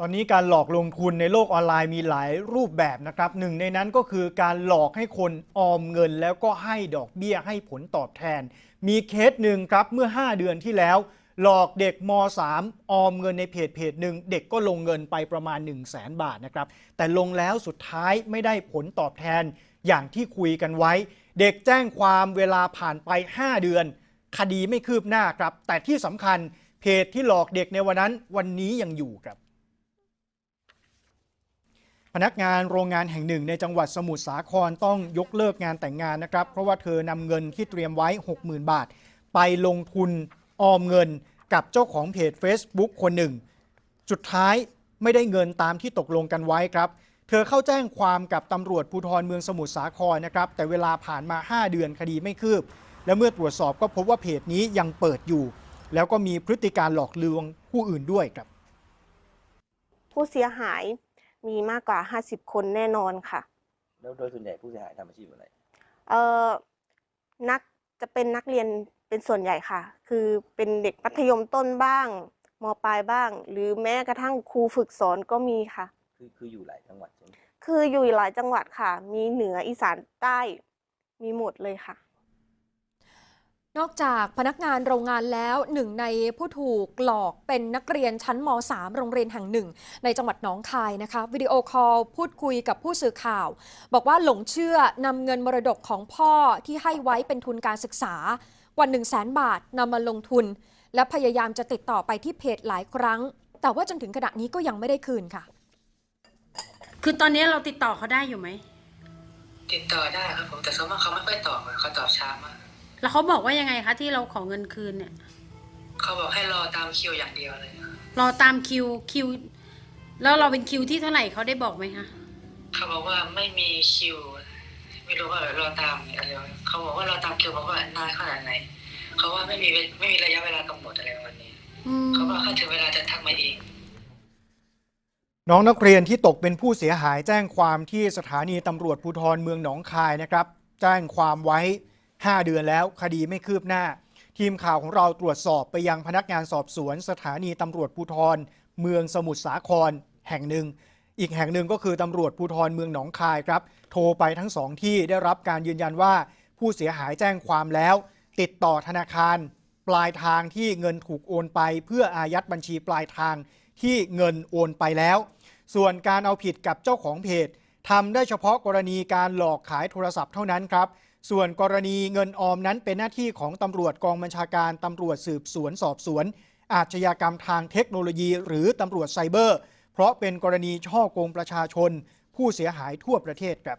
ตอนนี้การหลอกลงทุนในโลกออนไลน์มีหลายรูปแบบนะครับหนึ่งในนั้นก็คือการหลอกให้คนออมเงิน แล้วก็ให้ดอกเบี้ยให้ผลตอบแทน มีเคสหนึ่งครับเมื่อ 5 เดือนที่แล้ว หลอกเด็กม .3 ออมเงินในเพจเพจหนึ่งเด็กก็ลงเงินไปประมาณ 1 0 0 0 0แสนบาทนะครับแต่ลงแล้วสุดท้ายไม่ได้ผลตอบแทนอย่างที่คุยกันไว้ เด็กแจ้งความเวลาผ่านไป 5 เดือน คดีไม่คืบหน้าครับ แต่ที่สำคัญเพจที่หลอกเด็กในวันนั้นวันนี้ยังอยู่ครับ พนักงานโรงงานแห่งหนึ่งในจังหวัดสมุทรสาครต้องยกเลิกงานแต่งงานนะครับ เพราะว่าเธอนำเงินที่เตรียมไว้ 60,000 บาท ไปลงทุนออมเงินกับเจ้าของเพจ Facebook คนหนึ่ง สุดท้ายไม่ได้เงินตามที่ตกลงกันไว้ครับ เธอเข้าแจ้งความกับตำรวจภูธรเมืองสมุทรสาครนะครับ แต่เวลาผ่านมา 5 เดือนคดีไม่คืบ และเมื่อตรวจสอบก็พบว่าเพจนี้ยังเปิดอยู่ แล้วก็มีพฤติการหลอกลวงผู้อื่นด้วยครับ ผู้เสียหาย มีมากกว่า 50 คนแน่นอนค่ะ แล้วโดยส่วนใหญ่ผู้เสียหายทำอาชีพอะไร เอ่อนักจะเป็นนักเรียนเป็นส่วนใหญ่ค่ะ คือเป็นเด็กมัธยมต้นบ้างมปลายบ้าง หรือแม้กระทั่งครูฝึกสอนก็มีค่ะ คือคืออยู่หลายจังหวัดใช่ไหมคืออยู่หลายจังหวัดค่ะ มีเหนืออีสานใต้มีหมดเลยค่ะ นอกจากพนักงานโรงงานแล้วหนึ่งในผู้ถูกหลอกเป็นนักเรียนชั้นม .3 โรงเรียนแห่งหนึ่ง ในจังหวัดหนองคายนะคะวิดีโอคอลพูดคุยกับผู้สื่อข่าว บอกว่าหลงเชื่อนำเงินมรดกของพ่อที่ให้ไว้เป็นทุนการศึกษากว่า1 0 0 0 0แสนบาทนำมาลงทุน และพยายามจะติดต่อไปที่เพจหลายครั้ง แต่ว่าจนถึงขณะนี้ก็ยังไม่ได้คืนค่ะ คือตอนนี้เราติดต่อเขาได้อยู่ไหมติดต่อได้ครับผมแต่ส่วนมากเขาไม่ค่อยตอบอะเขาตอบช้ามาก แล้วเขาบอกว่ายังไงคะที่เราขอเงินคืนเนี่ย เขาบอกให้รอตามคิวอย่างเดียวเลยรอตามคิวคิว แล้วเราเป็นคิวที่เท่าไหร่เขาได้บอกไหมคะเขาบอกว่าไม่มีคิว ไม่รู้ว่ารอตามอะไรวะเขาบอกว่ารอตามคิวบอกว่านานขนาดไหน เขาว่าไม่มีเวไม่มีระยะเวลากำหนดอะไรประมาณนี้ อืม เขาบอกถ้าถึงเวลาจะทักมาเอง น้องนักเรียนที่ตกเป็นผู้เสียหายแจ้งความที่สถานีตำรวจภูธรเมืองหนองคายนะครับ แจ้งความไว้ 5 เดือนแล้วคดีไม่คืบหน้า ทีมข่าวของเราตรวจสอบไปยังพนักงานสอบสวนสถานีตำรวจภูธรเมืองสมุทรสาครแห่งหนึ่ง อีกแห่งหนึ่งก็คือตำรวจภูธรเมืองหนองคายครับ โทรไปทั้งสองที่ได้รับการยืนยันว่า ผู้เสียหายแจ้งความแล้ว ติดต่อธนาคาร ปลายทางที่เงินถูกโอนไป เพื่ออายัดบัญชีปลายทางที่เงินโอนไปแล้ว ส่วนการเอาผิดกับเจ้าของเพจ ทำได้เฉพาะกรณีการหลอกขายโทรศัพท์เท่านั้นครับ ส่วนกรณีเงินออมนั้นเป็นหน้าที่ของตำรวจกองบัญชาการตำรวจสืบสวนสอบสวน อาชญากรรมทางเทคโนโลยี หรือตำรวจไซเบอร์ เพราะเป็นกรณีช่อกงประชาชน ผู้เสียหายทั่วประเทศครับ